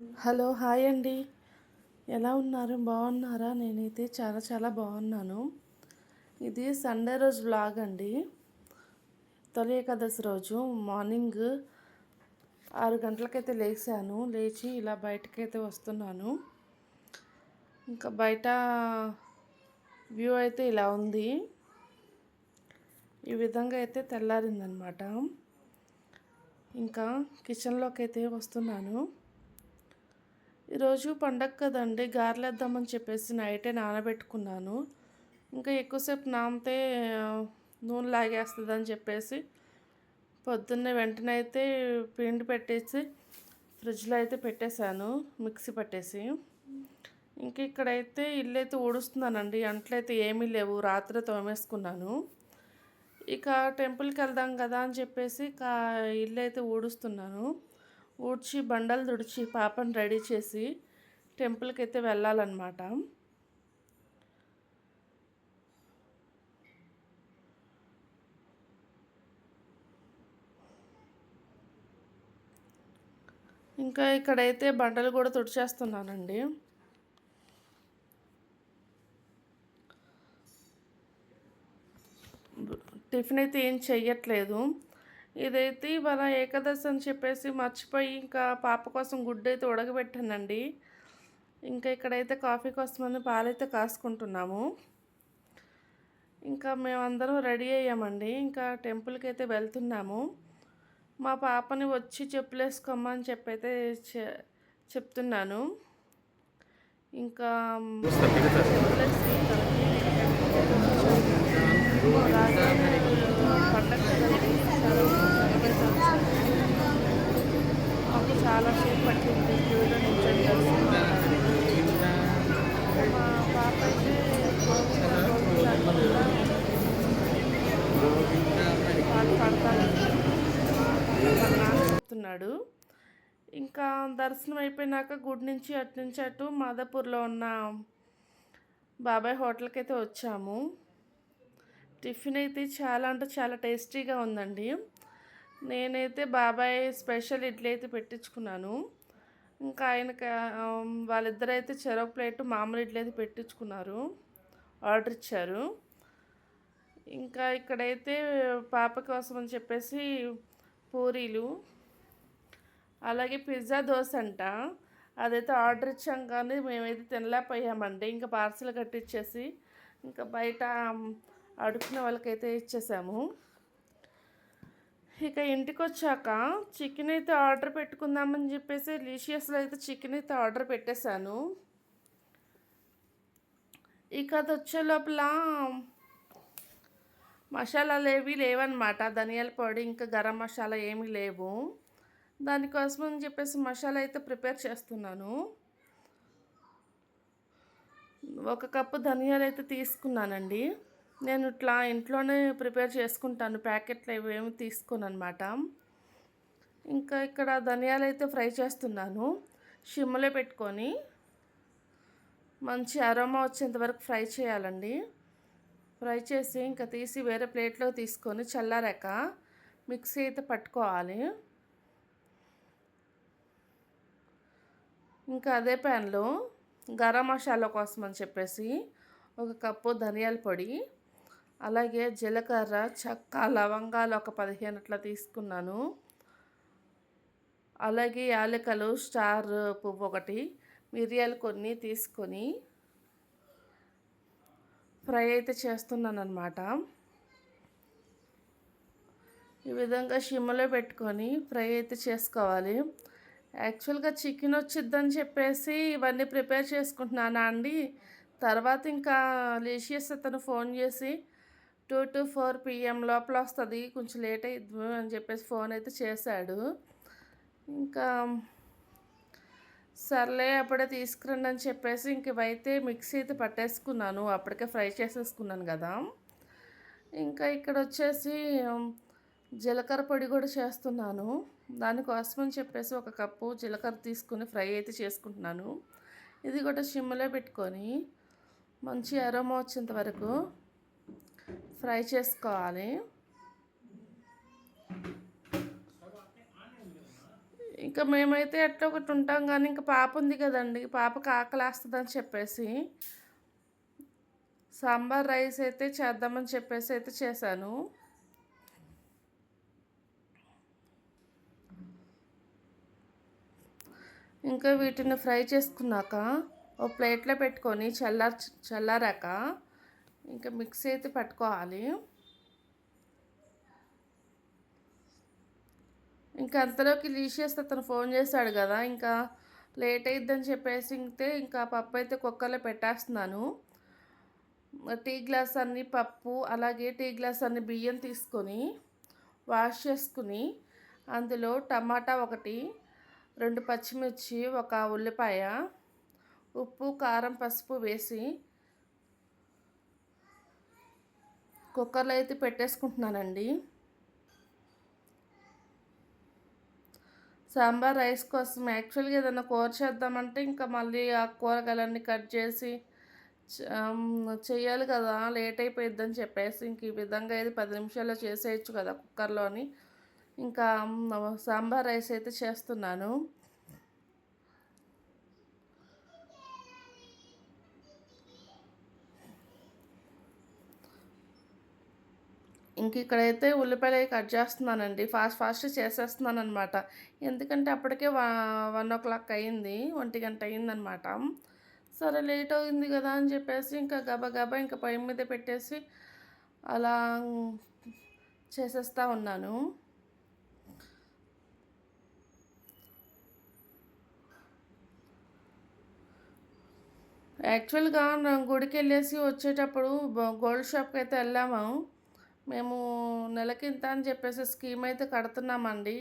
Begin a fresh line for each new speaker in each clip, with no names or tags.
Hello hi అండి. ఎలా ఉన్నారు? బాగున్నారా? నేనైతే చాలా చాలా బాగున్నాను. ఇది సండే రోజు వ్లాగ్ అండి. తొలి ఏకాదశి రోజు మార్నింగ్ ఆరు గంటలకైతే లేచాను. లేచి ఇలా బయటకైతే వస్తున్నాను. ఇంకా బయట వ్యూ అయితే ఇలా ఉంది. ఈ విధంగా అయితే తెల్లారిందనమాట. ఇంకా కిచెన్లోకి అయితే వస్తున్నాను. ఈరోజు పండగ కదండి గారెలేద్దామని చెప్పేసి నైటే నానబెట్టుకున్నాను. ఇంకా ఎక్కువసేపు నానితే నూనె లాగేస్తుంది అని చెప్పేసి పొద్దున్నే వెంటనే అయితే పిండి పెట్టేసి ఫ్రిడ్జ్లో అయితే పెట్టేశాను మిక్సీ పట్టేసి. ఇంక ఇక్కడైతే ఇల్లు అయితే ఊడుస్తున్నానండి అంట్లయితే ఏమీ లేవు రాత్రి తోమేసుకున్నాను. ఇక టెంపుల్కి వెళ్దాం కదా అని చెప్పేసి ఇల్లు అయితే ఊడుస్తున్నాను. ఊడ్చి బండలు తుడిచి పాపను రెడీ చేసి టెంపుల్కి అయితే వెళ్ళాలన్నమాట. ఇంకా ఇక్కడైతే బండలు కూడా తుడిచేస్తున్నానండి. టిఫిన్ అయితే ఏం చెయ్యట్లేదు. ఇదైతే ఇవాళ ఏకాదశి అని చెప్పేసి మర్చిపోయి ఇంకా పాప కోసం గుడ్డు అయితే ఉడకబెట్టానండి. ఇంకా ఇక్కడైతే కాఫీ కోసమని పాలైతే కాసుకుంటున్నాము. ఇంకా మేమందరం రెడీ అయ్యామండి. ఇంకా టెంపుల్కి అయితే వెళ్తున్నాము. మా పాపని వచ్చి చెప్పులేసుకోమని చెప్పైతే చెప్తున్నాను. ఇంకా చెప్పలేసి మాకు చాలా సేపు పట్టింది క్యూలో నిల్చొని మా పాప అయితే పాలు చెప్తున్నాడు. ఇంకా దర్శనం అయిపోయినాక గుడి నుంచి అటు నుంచి అటు మాదాపూర్లో ఉన్న బాబాయ్ హోటల్కి అయితే వచ్చాము. టిఫిన్ అయితే చాలా అంటే చాలా టేస్టీగా ఉందండి. నేనైతే బాబాయ్ స్పెషల్ ఇడ్లీ అయితే పెట్టించుకున్నాను. ఇంకా ఆయనకి వాళ్ళిద్దరు అయితే చెరొక ప్లేట్ మామూలు ఇడ్లీ అయితే పెట్టించుకున్నారు. ఆర్డర్ ఇచ్చారు. ఇంకా ఇక్కడైతే పాప కోసం అని చెప్పేసి పూరీలు అలాగే పిజ్జా దోశ అంట. అదైతే ఆర్డర్ ఇచ్చాం కానీ మేమైతే తినలేకపోయామండి. ఇంకా పార్సల్ కట్టించేసి ఇంకా బయట అడుగున వాళ్ళకైతే ఇచ్చేసాము. ఇక ఇంటికి వచ్చాక చికెన్ అయితే ఆర్డర్ పెట్టుకుందామని చెప్పేసి లీషియస్లో అయితే చికెన్ అయితే ఆర్డర్ పెట్టేశాను. ఇక అది వచ్చే లోపల మసాలాలు ఏవి లేవన్నమాట. ధనియాల పొడి ఇంకా గరం మసాలా ఏమీ లేవు. దానికోసం అని చెప్పేసి మసాలా అయితే ప్రిపేర్ చేస్తున్నాను. ఒక కప్పు ధనియాలు అయితే తీసుకున్నానండి. నేను ఇట్లా ఇంట్లోనే ప్రిపేర్ చేసుకుంటాను. ప్యాకెట్లు ఇవేమి తీసుకోను అనమాట ఇంకా ఇక్కడ ధనియాలు అయితే ఫ్రై చేస్తున్నాను. షిమ్లో పెట్టుకొని మంచి అరోమా వచ్చేంత వరకు ఫ్రై చేయాలండి. ఫ్రై చేసి ఇంకా తీసి వేరే ప్లేట్లో తీసుకొని చల్లారాక మిక్సీ అయితే పట్టుకోవాలి. ఇంకా అదే ప్యాన్లో గరం మసాలా కోసం అని చెప్పేసి ఒక కప్పు ధనియాల పొడి అలాగే జీలకర్ర చెక్క లవంగాలు ఒక పదిహేను అట్లా తీసుకున్నాను. అలాగే యాలకలు స్టార్ పువ్వు ఒకటి మిరియాలు కొన్ని తీసుకొని ఫ్రై అయితే చేస్తున్నాను అనమాట ఈ విధంగా షిమ్లో పెట్టుకొని ఫ్రై అయితే చేసుకోవాలి. యాక్చువల్గా చికెన్ వచ్చిద్దని చెప్పేసి ఇవన్నీ ప్రిపేర్ చేసుకుంటున్నానా అండి. తర్వాత ఇంకా లీషియస్ అతను ఫోన్ చేసి టూ టు ఫోర్ పిఎం లోపల వస్తుంది. కొంచెం లేట్ అయ్యిద్దు అని చెప్పేసి ఫోన్ అయితే చేశాడు. ఇంకా సర్లే అప్పుడే తీసుకురండి అని చెప్పేసి ఇంక ఇవైతే మిక్సీ అయితే పట్టేసుకున్నాను. అప్పటికే ఫ్రై చేసేసుకున్నాను కదా. ఇంకా ఇక్కడ వచ్చేసి జీలకర్ర పొడి కూడా చేస్తున్నాను. దానికోసం అని చెప్పేసి ఒక కప్పు జీలకర్ర తీసుకుని ఫ్రై అయితే చేసుకుంటున్నాను. ఇది కూడా సిమ్లో పెట్టుకొని మంచి అరోమా వచ్చేంత వరకు. ఫ్రై చేసుకోవాలి. ఇంకా మేమైతే ఎట్లా ఒకటి ఉంటాం కానీ ఇంకా పాప ఉంది కదండి. పాపకి ఆకలేస్తుందని చెప్పేసి సాంబార్ రైస్ అయితే చేద్దామని చెప్పేసి అయితే చేశాను. ఇంకా వీటిని ఫ్రై చేసుకున్నాక ఒక ప్లేట్లో పెట్టుకొని చల్లార్ చల్లారాక ఇంకా మిక్సీ అయితే పట్టుకోవాలి. ఇంకా అంతలోకి లీషియస్ అతను ఫోన్ చేశాడు కదా ఇంకా లేట్ అయిద్దని చెప్పేసి ఇంతే ఇంకా పప్పు అయితే కుక్కర్లో పెట్టేస్తున్నాను. టీ గ్లాస్ అన్ని పప్పు అలాగే టీ గ్లాస్ అన్ని బియ్యం తీసుకొని వాష్ చేసుకుని అందులో టమాటా ఒకటి రెండు పచ్చిమిర్చి ఒక ఉల్లిపాయ ఉప్పు కారం పసుపు వేసి కుక్కర్లో అయితే పెట్టేసుకుంటున్నానండి. సాంబార్ రైస్ కోసం యాక్చువల్గా ఏదైనా కూర చేద్దామంటే ఇంకా మళ్ళీ ఆ కూరగాయలన్నీ కట్ చేసి చేయాలి కదా లేట్ అయిపోయిద్దని చెప్పేసి ఇంక ఈ విధంగా అయితే పది నిమిషాల్లో చేసేయచ్చు కదా కుక్కర్లోని. ఇంకా సాంబార్ రైస్ అయితే చేస్తున్నాను. ఇంక ఇక్కడైతే ఉల్లిపాయలు కట్ చేస్తున్నానండి. ఫాస్ట్ ఫాస్ట్ చేసేస్తున్నాను అనమాట ఎందుకంటే అప్పటికే వన్ ఓ క్లాక్ అయింది. ఒంటి గంట అయిందనమాట సరే లేట్ అయింది కదా అని చెప్పేసి ఇంకా గబా గబా ఇంకా పై మీద పెట్టేసి అలా చేసేస్తూ ఉన్నాను. యాక్చువల్గా గుడికి వెళ్ళేసి వచ్చేటప్పుడు గోల్డ్ షాప్కి అయితే వెళ్ళాము. మేము నెలకింత అని చెప్పేసి స్కీమ్ అయితే కడుతున్నామండి.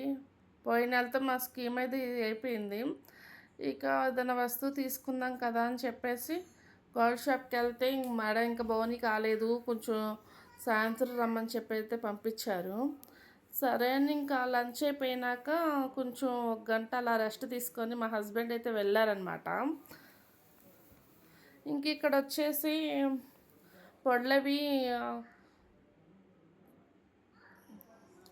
పోయిన నెలతో మా స్కీమ్ అయితే అయిపోయింది. ఇక ఏదైనా వస్తువు తీసుకుందాం కదా అని చెప్పేసి గోల్డ్ షాప్కి వెళ్తే ఇంక మేడం ఇంకా బోని కాలేదు కొంచెం సాయంత్రం రమ్మని చెప్పి అయితే పంపించారు. సరే అని ఇంకా లంచ్ అయిపోయినాక కొంచెం ఒక గంట అలా రెస్ట్ తీసుకొని మా హస్బెండ్ అయితే వెళ్ళారనమాట ఇంక ఇక్కడ వచ్చేసి పొడలవి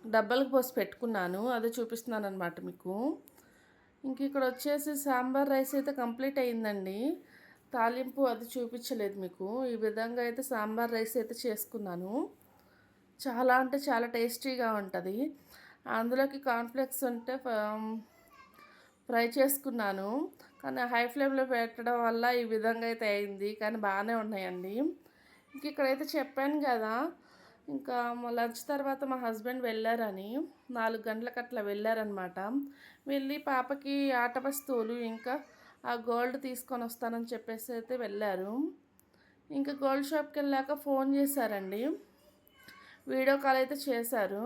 డబ్బాలకు పోసి పెట్టుకున్నాను అదే చూపిస్తున్నాను అనమాట మీకు. ఇంక ఇక్కడ వచ్చేసి సాంబార్ రైస్ అయితే కంప్లీట్ అయిందండి తాలింపు అది చూపించలేదు మీకు. ఈ విధంగా అయితే సాంబార్ రైస్ అయితే చేసుకున్నాను. చాలా అంటే చాలా టేస్టీగా ఉంటుంది. అందులోకి కాన్ఫ్లెక్స్ ఉంటే ఫ్రై చేసుకున్నాను. కానీ హై ఫ్లేమ్లో పెట్టడం వల్ల ఈ విధంగా అయితే అయింది. కానీ బాగానే ఉన్నాయండి. ఇంక ఇక్కడైతే చెప్పాను కదా ఇంకా లంచ్ తర్వాత మా హస్బెండ్ వెళ్ళారని నాలుగు గంటలకు అట్లా వెళ్ళారనమాట వెళ్ళి పాపకి ఆట వస్తువులు ఇంకా ఆ గోల్డ్ తీసుకొని వస్తానని చెప్పేసి అయితే వెళ్ళారు. ఇంకా గోల్డ్ షాప్కి వెళ్ళాక ఫోన్ చేశారండి. వీడియో కాల్ అయితే చేశారు.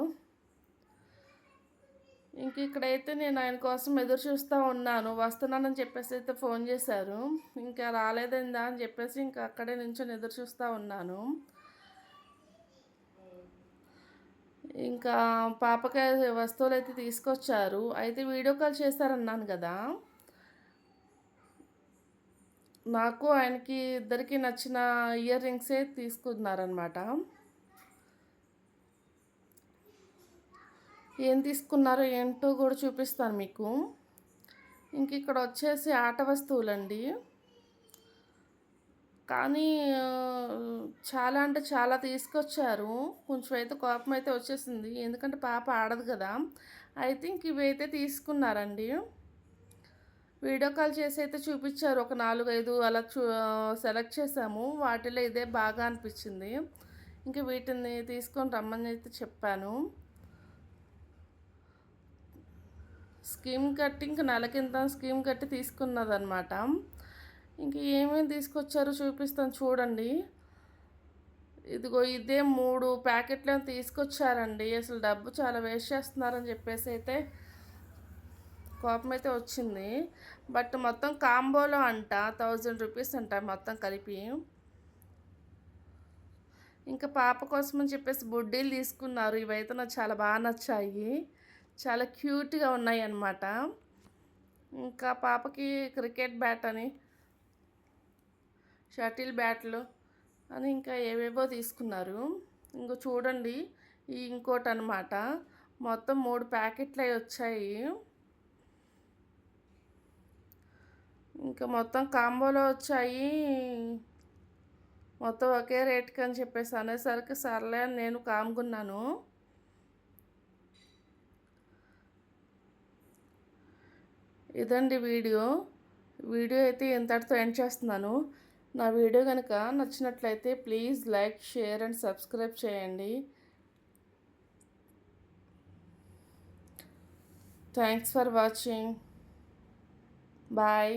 ఇంక ఇక్కడైతే నేను ఆయన కోసం ఎదురు చూస్తూ ఉన్నాను వస్తున్నానని చెప్పేసి అయితే ఫోన్ చేశారు. ఇంకా రాలేదందా అని చెప్పేసి ఇంకా అక్కడే నుంచి ఎదురు చూస్తూ ఉన్నాను. ఇంకా పాపకాయ వస్తువులు అయితే తీసుకొచ్చారు. అయితే వీడియో కాల్ చేస్తారన్నాను కదా. నాకు ఆయనకి ఇద్దరికి నచ్చిన ఇయర్ రింగ్సే తీసుకున్నారనమాట ఏం తీసుకున్నారో ఏంటో కూడా చూపిస్తాను మీకు. ఇంక ఇక్కడ వచ్చేసి ఆట వస్తువులండి. కానీ చాలా అంటే చాలా తీసుకొచ్చారు. కొంచెం అయితే కోపం అయితే వచ్చేసింది. ఎందుకంటే పాప ఆడదు కదా. ఐ థింక్ ఇవైతే తీసుకున్నారండి. వీడియో కాల్ చేసి అయితే చూపించారు. ఒక నాలుగు ఐదు అలా చూ సెలెక్ట్ చేసాము. వాటిలో ఇదే బాగా అనిపించింది. ఇంకా వీటిని తీసుకొని రమ్మని అయితే చెప్పాను. స్కీమ్ కట్టి ఇంక నెల కింద స్కీమ్ కట్టి తీసుకున్నదనమాట ఇంకా ఏమేమి తీసుకొచ్చారో చూపిస్తాను చూడండి. ఇదిగో ఇదే మూడు ప్యాకెట్లు తీసుకొచ్చారండి. అసలు డబ్బు చాలా వేస్ట్ చేస్తున్నారని చెప్పేసి అయితే కోపం అయితే వచ్చింది. బట్ మొత్తం కాంబోలో అంట థౌజండ్ రూపీస్ అంట మొత్తం కలిపి. ఇంకా పాప కోసం అని చెప్పేసి బుడ్డీలు తీసుకున్నారు. ఇవైతే నాకు చాలా బాగా నచ్చాయి. చాలా క్యూట్గా ఉన్నాయి అన్నమాట ఇంకా పాపకి క్రికెట్ బ్యాట్ అని షటిల్ బ్యాట్లు అని ఇంకా ఏవేవో తీసుకున్నారు. ఇంకో చూడండి ఈ ఇంకోటి అనమాట మొత్తం మూడు ప్యాకెట్లు అవి వచ్చాయి. ఇంకా మొత్తం కాంబోలో వచ్చాయి. మొత్తం ఒకే రేట్కి అని చెప్పేసి అనేసరికి సర్లే అని నేను కామ్గున్నాను. ఇదండి వీడియో. వీడియో అయితే ఇంతటితో ఎండ్ చేస్తున్నాను. నా వీడియో కనుక నచ్చినట్లయితే please like share and subscribe చేయండి. Thanks for watching bye